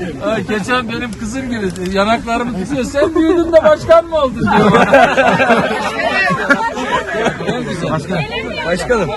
Ha, geçen benim kızım gibi yanaklarımı tutuyor. Sen büyüdün de başkan mı oldun diyor. Güzel. Başkanım.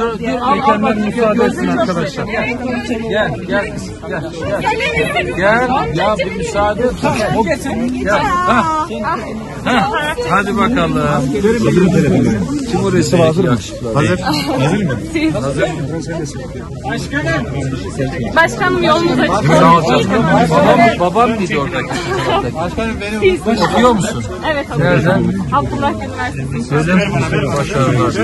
Dur, dur, bak, müsaade etsin arkadaşlar. Gel, gel, gel, gel, gel. Gel, ya bir müsaade et. Gel, ha. Ha. Hadi bakalım. Kim o resim hazır mı? Hazır. Hazır mı? Başkanım yolunuz açık Sağ ol canım. Babam, babam mıydı oradaki? Başkanım benim. Okuyor musun? Evet Nereden? Abdullah Üniversitesi. Öyle Başarılar.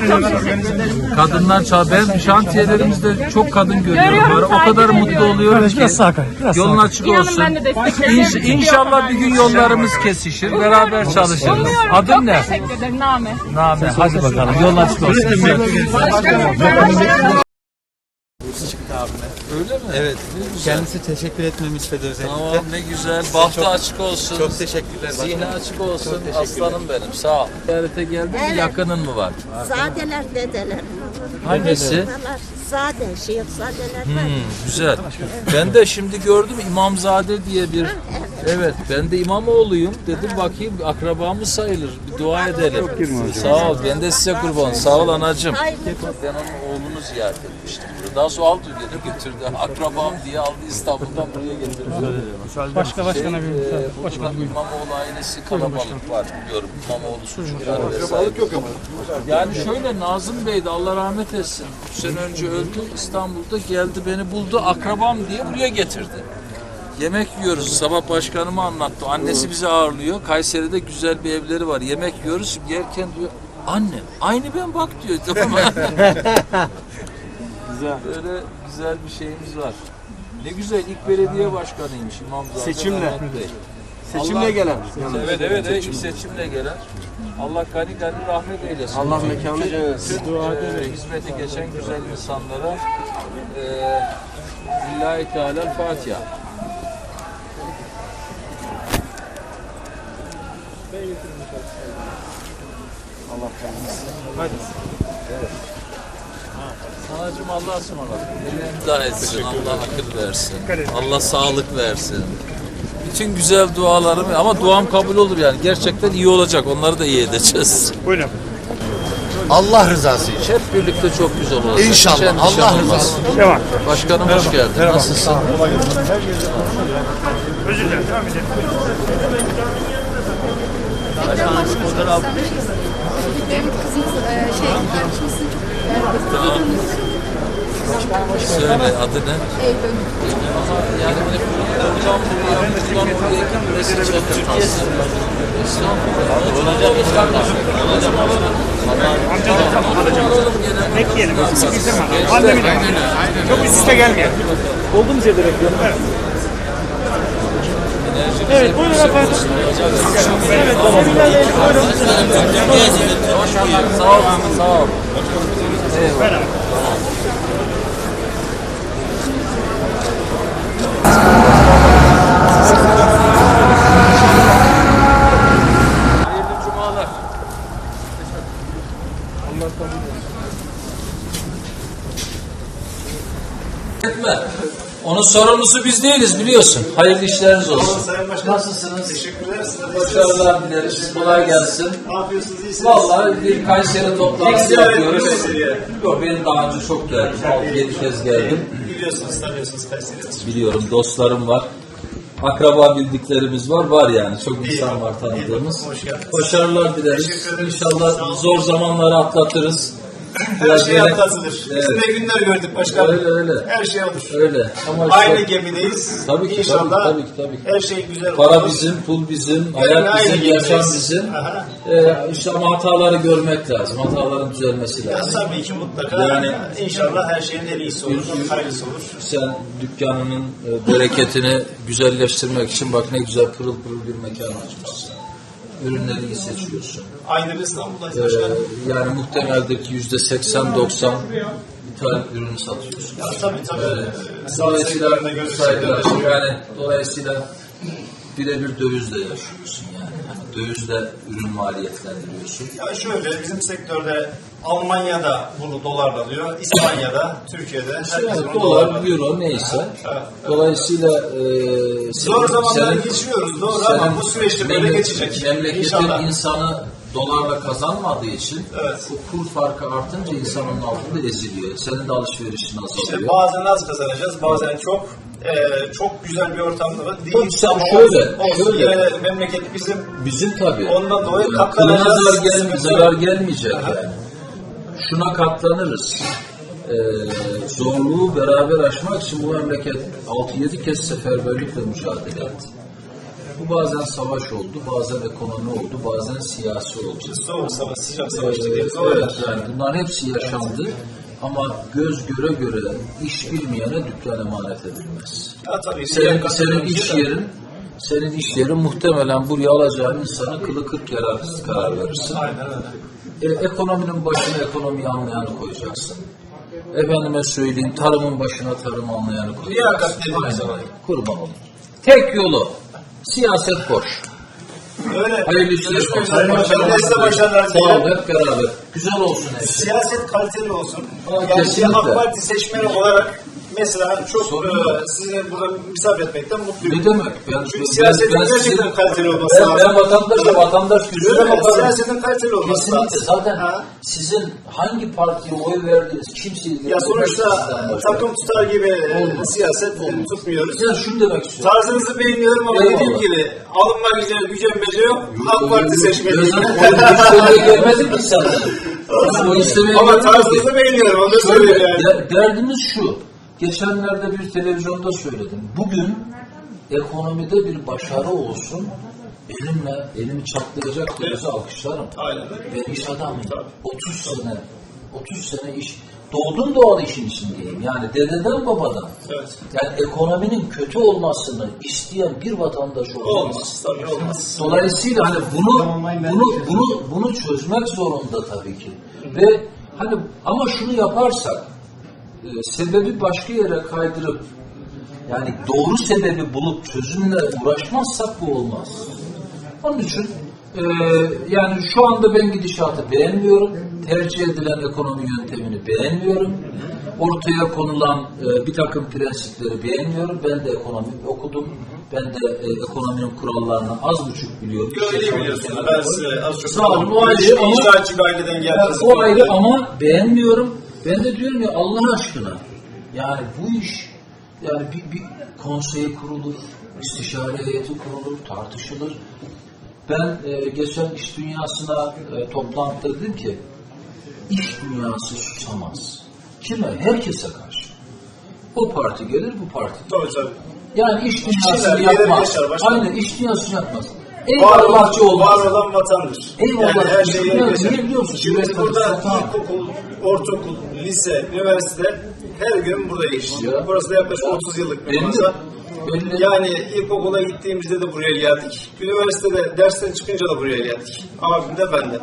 Kadınlar çağ. Ben şantiyelerimizde çok kadın görüyorum. Görüyorum, Var. O kadar mutlu oluyorum ki. Biraz sağa kay. Biraz Yolun kay. açık İnanın olsun. ben de desteklerim. İnş- İnşallah bir gün yollarımız kesişir. Beraber çalışırız. Umuyorum. Adın Çok ne? teşekkür ederim. Name. Name. Hadi bakalım. Yolun açık olsun. Öyle mi? Evet. Ne güzel. Kendisi teşekkür etmemi istedi özellikle. Tamam ne güzel. Bahtı açık olsun. Çok teşekkürler. Zihni açık olsun. Aslanım benim. Sağ ol. Ziyarete geldin? Evet. Yakının mı var? Zadeler, dedeler. Hangisi? Bunlar Zade, Şeyhzadeler var. Hmm, güzel. Ben de şimdi gördüm İmamzade diye bir Evet, ben de İmamoğlu'yum. Dedim bakayım akrabamız sayılır. Bir dua edelim. Sağ ol. Ben de size kurban. Sağ ol anacığım. Ben onun oğlunu ziyaret etmiştim. Daha sonra aldı beni götürdü. Akrabam diye aldı İstanbul'dan buraya getirdi. Başka başkana bir Şey, e, burada buyurun. İmamoğlu ailesi kalabalık var biliyorum. İmamoğlu çocukları vesaire. Yani şöyle Nazım Bey de Allah rahmet etsin. Üç sene önce öldü. İstanbul'da geldi beni buldu. Akrabam diye buraya getirdi. Yemek yiyoruz. Sabah başkanıma anlattı. Annesi bizi ağırlıyor. Kayseri'de güzel bir evleri var. Yemek yiyoruz. Yerken diyor anne aynı ben bak diyor. Tamam mı? güzel. Böyle güzel bir şeyimiz var. Ne güzel ilk belediye başkanıymış İmamzade Seçimle. Mehmet Bey. Seçimle Allah- gelen. Evet evet evet ilk seçimle gelen. Allah gani gani rahmet eylesin. Allah mekanı cennet. tüm, e, hizmeti geçen güzel insanlara e, Lillahi Teala Fatiha. Sanacım Allah'a ısmarladık. İmdad etsin, Allah akıl versin. Allah sağlık versin. Bütün güzel dualarım ama duam kabul olur yani. Gerçekten iyi olacak. Onları da iyi edeceğiz. Buyurun. Allah rızası için. Hep birlikte çok güzel olacak. Hiç İnşallah. endişen Allah olmaz. rızası için. Devam. Başkanım hoş geldin. Nasılsın? Özür dilerim. Devam edelim. Benim kızımız e, şey kardeşimizin Tamam. Söyle adı ne? Eylül. Yani böyle buradan buraya, buradan buraya gitmesi çok Türkiye'si. Bekleyelim. Sıkıntı mı? Pandemiden. Çok üst üste gelmeyelim. Olduğumuz yerde bekliyorum. Evet. Evet buyurun efendim. Evet teşekkürler. Buyurun. Sağ ol, sağ ol. Merhaba. Etme. Onun sorumlusu biz değiliz biliyorsun. Hayırlı işleriniz olsun. Nasılsınız? Teşekkürler. Başarılar dileriz. Kolay gelsin. Ne yapıyorsunuz? İyisiniz? Vallahi bir Kayseri toplantısı yapıyoruz. Yok benim daha önce çok geldim. 6-7 kez geldim. Biliyorsunuz, tanıyorsunuz Kayseri'yi. Biliyorum dostlarım var. Akraba bildiklerimiz var. Var yani. Çok insan var tanıdığımız. Hoş geldiniz. Başarılar dileriz. İnşallah zor zamanları atlatırız. Her şey böyle- atlatılır. Biz Evet. günler gördük başkanım. Öyle öyle. Her şey olur. Öyle. Ama işte Aynı gemideyiz. Tabii ki, İnşallah tabii ki, tabii ki, tabii ki. her şey güzel olur. para bizim, pul bizim, hayat aynı bizim, yaşam bizim. Aha. Ee, işte ama hataları görmek lazım. Hataların düzelmesi Ya, lazım. tabii ki mutlaka. Yani- inşallah her şeyin en iyisi olur. Hayırlısı olur. Sen dükkanının e, bereketini güzelleştirmek için bak ne güzel pırıl pırıl bir mekan açmışsın. Ürünleri iyi seçiyorsun. Aynı İstanbul'dayız Ee, yani muhtemeldir ki yüzde 80-90 ithal ürünü satıyorsun. Ya, tabii tabii. Ee, dolayısıyla saygılar. Yani dolayısıyla birebir dövizle yaşıyorsun yani. Hani dövizle ürün maliyetlendiriyorsun. Ya şöyle bizim sektörde Almanya'da bunu dolarla alıyor, İspanya'da, Türkiye'de dolarla dolar, alıyor. euro neyse. Dolayısıyla e, Zor zamanlar geçiriyoruz doğru ama bu süreçte böyle geçecek. Memleketin İnşallah. insanı dolarla kazanmadığı için Evet. bu kur farkı artınca insanın altında eziliyor. Senin de alışverişin azalıyor. İşte bazen az kazanacağız, bazen çok. Ee, çok güzel bir ortamda var. Değil, sen şöyle, olsun, şöyle. Yine memleket bizim Bizim tabii. Ondan dolayı Yani katlanacağız. zarar, gel- zarar gelmeyecek yani. Şuna katlanırız. Ee, zorluğu beraber aşmak için bu memleket 6-7 kez seferberlikle mücadele etti. Bu bazen savaş oldu, bazen ekonomi oldu, bazen siyasi oldu. soğuk savaş, sıcak Ee, savaş dediğimiz evet, yani bunların hepsi yaşandı. Ama göz göre göre iş bilmeyene dükkan emanet edilmez. Ya tabii. Senin, senin iş da- yerin senin iş yerin muhtemelen buraya alacağın insanın kılı kırk yararsız karar verirsin. Aynen öyle. E, ekonominin başına ekonomiyi anlayanı koyacaksın. Efendime söyleyeyim tarımın başına tarım anlayanı koyacaksın. Aynen. Kurban olun. Tek yolu siyaset boş. Öyle. Hayırlı işler olsun. başarılar Sağ ol dilerim. hep beraber. Güzel olsun hepsi. Siyaset kaliteli olsun. Aa, yani kesinlikle. AK Parti seçmeni olarak mesela çok Sorun e, yok. sizi burada misafir etmekten mutluyum. Ne demek? Ben, Çünkü siyasetin gerçekten kaliteli olması ben, lazım. ben vatandaş gözüyle Öyle, bakarım. siyasetin kaliteli olması Kesinlikle. lazım. Zaten Ha. sizin hangi partiye oy verdiğiniz kimse Ya sonuçta takım tutar gibi Olmaz. siyaset Olmaz. tutmuyoruz. Ya şunu demek istiyorum. Tarzınızı beğeniyorum ama Eyvallah. dediğim gibi alınma gücü, gücenmece yok. AK Parti seçmeni. Sana istemeye gelmedim ki istemeye Ama tarzınızı beğeniyorum onu da yani. de- derdimiz şu. Geçenlerde bir televizyonda söyledim. Bugün ekonomide bir başarı olsun. Elimle, elimi çatlayacak derece alkışlarım. Aynen. Ben iş adamıyım. Tabii. 30 sene, 30 sene iş. Doğdum doğal işin içindeyim. Yani dededen babadan. Evet. Yani ekonominin kötü olmasını isteyen bir vatandaş olmaz. Olmaz. Tabii olmaz. Dolayısıyla hani bunu bunu bunu bunu çözmek zorunda tabii ki. Ve hani ama şunu yaparsak e, sebebi başka yere kaydırıp yani doğru sebebi bulup çözümle uğraşmazsak bu olmaz. Onun için e, yani şu anda ben gidişatı beğenmiyorum. Tercih edilen ekonomi yöntemini beğenmiyorum. Ortaya konulan e, bir takım prensipleri beğenmiyorum. Ben de ekonomi okudum. Ben de e, ekonominin kurallarını az buçuk biliyorum. Öyle biliyorsunuz. Ben size az çok Sağ olun, o ayrı İş- ama- o ayrı ama beğenmiyorum. Ben de diyorum ya Allah aşkına. Yani bu iş yani bir, bir konsey kurulur, istişare heyeti kurulur, tartışılır. Ben e, geçen iş dünyasına e, toplantıda dedim ki iş dünyası susamaz. Kime? Herkese karşı. O parti gelir, bu parti. Tabii tabii. Yani iş dünyasını İşçiler, yapmaz. başkanım. Aynen iş dünyasını yapmaz. Var Eyvallahçı olan, olmaz. var olan vatandır. Eyvallah. Yani her şeyi Niye- biliyor musun? Şimdi burada ilkokul, ortaokul, lise, üniversite her gün burada. Ya. Burası da yaklaşık 30 yıllık bir masa. Yani ilkokula gittiğimizde de buraya geldik. Üniversitede dersten çıkınca da buraya geldik. Abim de ben de.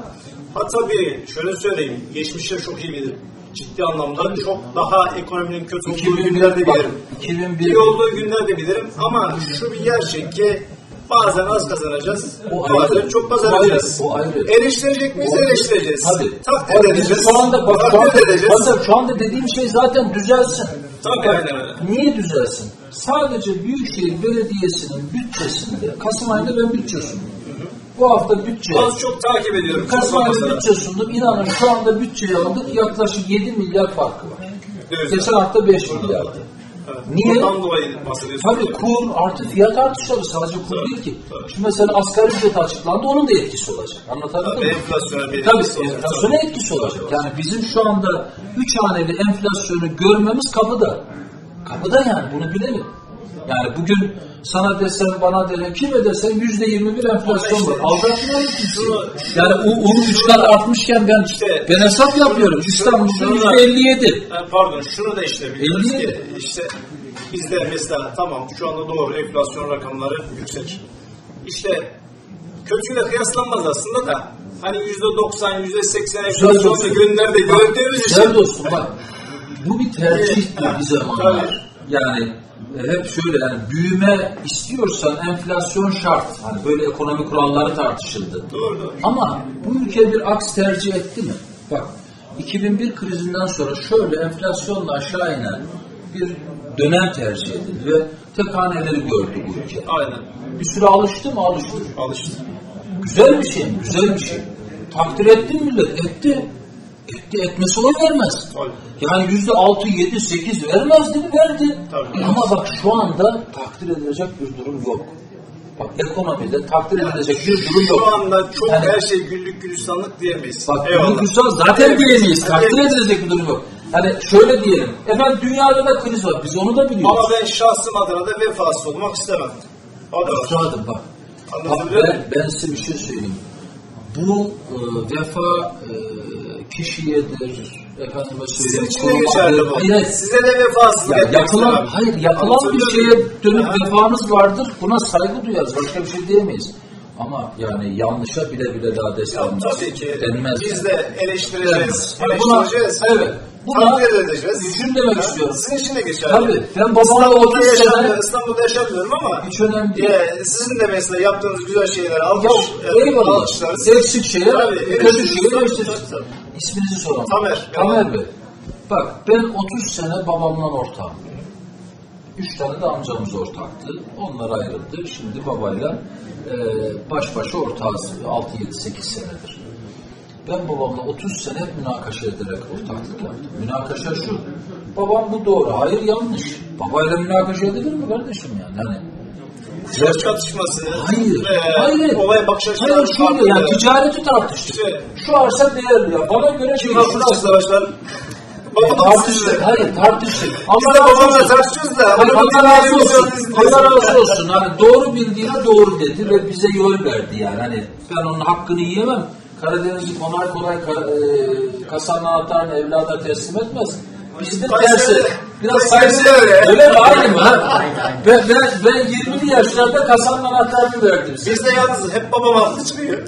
Ha tabii şöyle söyleyeyim. Geçmişte çok iyi bilirim. Ciddi anlamda çok daha ekonominin kötü olduğu 2001 günlerde bilirim. 2001 İyi olduğu günlerde bilirim ama şu bir gerçek ki bazen az kazanacağız, O bazen ayrı. çok kazanacağız. ayrı, o ayrı. Eleştirecek miyiz? Eleştireceğiz. Tabii. Takdir Tabii, edeceğiz. Şu anda bak, şu anda, edeceğiz. Bakın şu anda dediğim şey zaten düzelsin. Tabii aynen öyle. Niye düzelsin? Sadece Büyükşehir Belediyesi'nin bütçesinde, Kasım ayında ben bütçe sundum. Bu hafta bütçe, Az çok takip ediyorum. Kasım ayında bütçe sundum. İnanın şu anda bütçeyi aldık yaklaşık 7 milyar farkı var. Geçen hafta 5 milyardı. Evet. Niye? Bundan dolayı bahsediyorsunuz. Tabii kur artı fiyat artışları sadece kur değil ki. Şimdi mesela asgari ücret açıklandı onun da etkisi olacak. Anlatabildim Tabii mi? enflasyona bir Tabii etkisi olacak. enflasyona etkisi olacak. Yani bizim şu anda üç haneli enflasyonu görmemiz kapıda. Kapıda yani bunu bilelim. Yani bugün sana desem bana desen kime desen yüzde yirmi bir enflasyon var. Kimseyi. Yani o, onun üç kat artmışken ben İşte- ben hesap yapıyorum. İstanbul'da yüzde elli yedi. Pardon şunu da işte biliyoruz 50 ki işte bizde mesela tamam şu anda doğru enflasyon rakamları yüksek. İşte kötüyle kıyaslanmaz aslında da hani yüzde doksan, yüzde seksen enflasyonlu dostum. günlerde gördüğümüz Güzel için dostum bak. Bu bir tercihtir bir zamanlar. Yani hep şöyle yani büyüme istiyorsan enflasyon şart. Hani böyle ekonomi kuralları tartışıldı. Doğru, doğru. Ama bu ülke bir aks tercih etti mi? Bak 2001 krizinden sonra şöyle enflasyonla aşağı inen bir dönem tercih edildi ve tek haneleri gördü bu ülke. Aynen. Bir süre alıştı mı? Alıştı. Alıştı. Güzel bir şey mi? Güzel bir şey. Takdir etti mi millet? Etti. Etti. Etmesi oy vermez. Yani yüzde altı, yedi, sekiz vermez dedi, verdi. Tabii. Ama bak şu anda takdir edilecek bir durum yok. Bak ekonomide takdir edilecek bir durum yok. Şu anda çok Yani- her şey güllük gülistanlık diyemeyiz. Bak Eyvallah. bunu güzel zaten diyemeyiz. Takdir edilecek bir durum yok. Hani şöyle diyelim. Efendim dünyada da kriz var. Biz onu da biliyoruz. Ama ben şahsım adına da vefasız olmak istemem. O da var. Üstadım bak. Bak Anlatabiliyor ben, ben size bir şey söyleyeyim. Bu e, vefa e, kişiyedir. Efendime Sizin için de geçerli bu. Hayır. Size de vefasız Ya yapılan, hayır yapılan bir şeye dönüp vefanız vardır. Buna saygı duyarız. Başka bir şey diyemeyiz. Ama yani yanlışa bile bile daha desteklenmez. tabii ki Denmez. biz de eleştireceğiz. Yani buna, Eleştireceğiz. evet. Buna edeceğiz. şunu demek istiyorum. Sizin için de geçerli. Tabii. Ben babamla İstanbul'da 30 sene İstanbul'da yaşamıyorum ama hiç önemli değil. ya, sizin de mesela yaptığınız güzel şeyler alkış, Ya, eyvallah. alkışlarız. Eksik şeyler, Tabii, kötü şeyler tabii. İsminizi soralım. Tamer. Tamer Bey. Bak ben 30 sene babamla ortağım. Üç tane de amcamız ortaktı. Onlar ayrıldı. Şimdi babayla e, baş başa ortağız. 6-7-8 senedir. Ben babamla 30 sene hep münakaşa ederek ortaklık yaptım. Münakaşa şu. Babam bu doğru. Hayır yanlış. Babayla münakaşa edilir mi kardeşim yani? Hani Söz çatışması. Hayır. Ee, hayır. Olay bakış açıları. Hayır şöyle yani ticareti tartıştık. İşte- Şu arsa değerli ya. Bana göre Kim değil. Tartıştık. Hayır tartıştık. Biz de babamla tartışıyoruz da. Hayır, babam Allah razı olsun. Allah razı olsun. Hani doğru bildiğine doğru dedi ve bize yol verdi yani. Hani ben onun hakkını yiyemem. Karadeniz'i kolay kolay ka, e, kasanın anahtarını evlada teslim etmez. Kayseri'de- tersi. Biraz saygı öyle. öyle mi? Aynı mı? Ben, ben, ben 20'li yaşlarda kasanın anahtarını verdim size. Biz de yalnız hep babam haklı çıkıyor.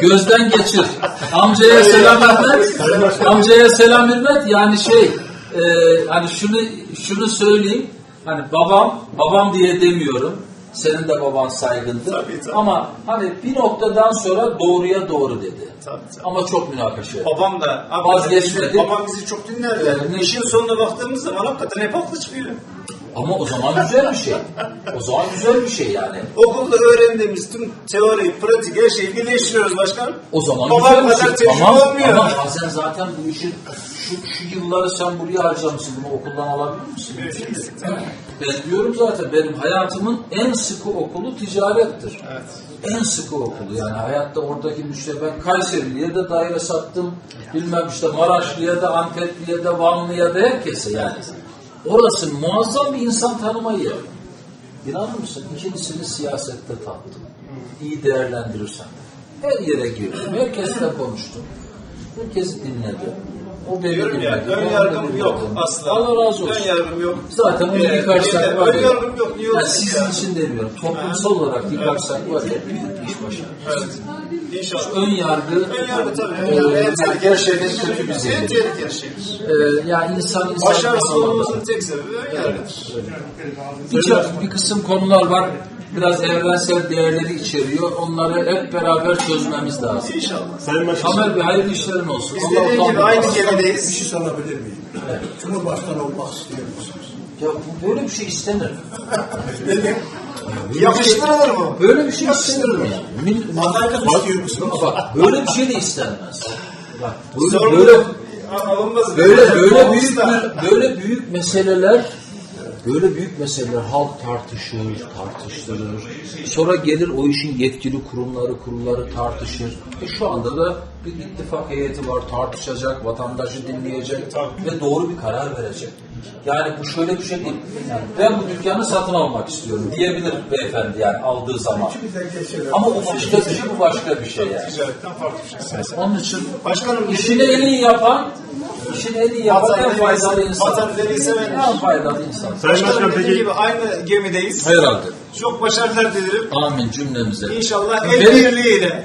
Gözden geçir. Amcaya selam Hürmet. Amcaya selam Hürmet. Yani şey, e, hani şunu şunu söyleyeyim. Hani babam, babam diye demiyorum. Senin de baban saygındı. Tabii, tabii. Ama hani bir noktadan sonra doğruya doğru dedi. Tabii, tabii. Ama çok münakaşa. Babam da Vazgeçmedi. Babam bizi çok dinlerdi. Ne- İşin sonuna baktığımız zaman hakikaten hep haklı çıkıyor. Ama o zaman güzel bir şey. O zaman güzel bir şey yani. Okulda öğrendiğimiz tüm teori, pratik her şeyi birleştiriyoruz başkanım. O zaman Babam güzel bir kadar şey. tecrübe Ama, olmuyor. ama bazen zaten bu işin şu, şu yılları sen buraya harcamışsın. Bunu okuldan alabilir misin? Ben diyorum zaten benim hayatımın en sıkı okulu ticarettir. En sıkı okulu yani hayatta oradaki müşteri ben Kayserili'ye de daire sattım. Bilmem işte Maraşlı'ya da Antepli'ye de Vanlı'ya da herkese yani. Orası muazzam bir insan tanımayı yer. İnanır mısın? İkincisini siyasette tattım. İyi değerlendirirsen. Her yere girdim. Herkesle konuştum. Herkesi dinledim. O Diyorum ya, ön yargım yok asla. Allah razı olsun. Ön yargım yok. Zaten onu Ee, yıkarsak evet, var ön ya. yargım yok, niye Yani sizin ya? için demiyorum. Toplumsal olarak yıkarsak var ya büyük iş başarırız. Evet. İnşallah. Ön yargı, Ön yargı tabii. e, Ön yargı en tehlikeli şeydir. kötü bir En tehlikeli şeydir. E, yani insan insan Başarısız olmamızın tek sebebi ön yargıdır. bir, bir kısım konular var. Biraz evrensel değerleri içeriyor. Onları hep beraber çözmemiz lazım. İnşallah. Sayın Başkanım. Tamer Bey hayırlı işlerin olsun. Biz Allah dediğim gibi aynı gemideyiz. Bir şey sorabilir miyim? Cumhurbaşkanı olmak istiyor musunuz? Ya bu böyle bir şey istenir. Neden? Yakıştırılır mı? Böyle bir şey istenir mi Adalet istiyor musunuz? Bak böyle bir şey de istenmez. Bak böyle böyle böyle böyle büyük bir, böyle büyük meseleler böyle büyük meseleler halk tartışır, tartıştırır. Sonra gelir o işin yetkili kurumları, kurulları tartışır. E şu anda da bir ittifak heyeti var, tartışacak, vatandaşı dinleyecek ve doğru bir karar verecek. Yani bu şöyle bir şey değil. Yani ben bu dükkanı satın almak istiyorum diyebilir beyefendi yani aldığı zaman. Ama o başka bir şey, bu başka bir şey yani. Şey. Onun için Başkanım işini en iyi yapan, işini en iyi yapan en faydalı insan. vatan benim. En faydalı insan. Sayın Başkanım peki gibi aynı gemideyiz. Herhalde. Çok başarılar dilerim. Amin cümlemize. İnşallah el birliğiyle.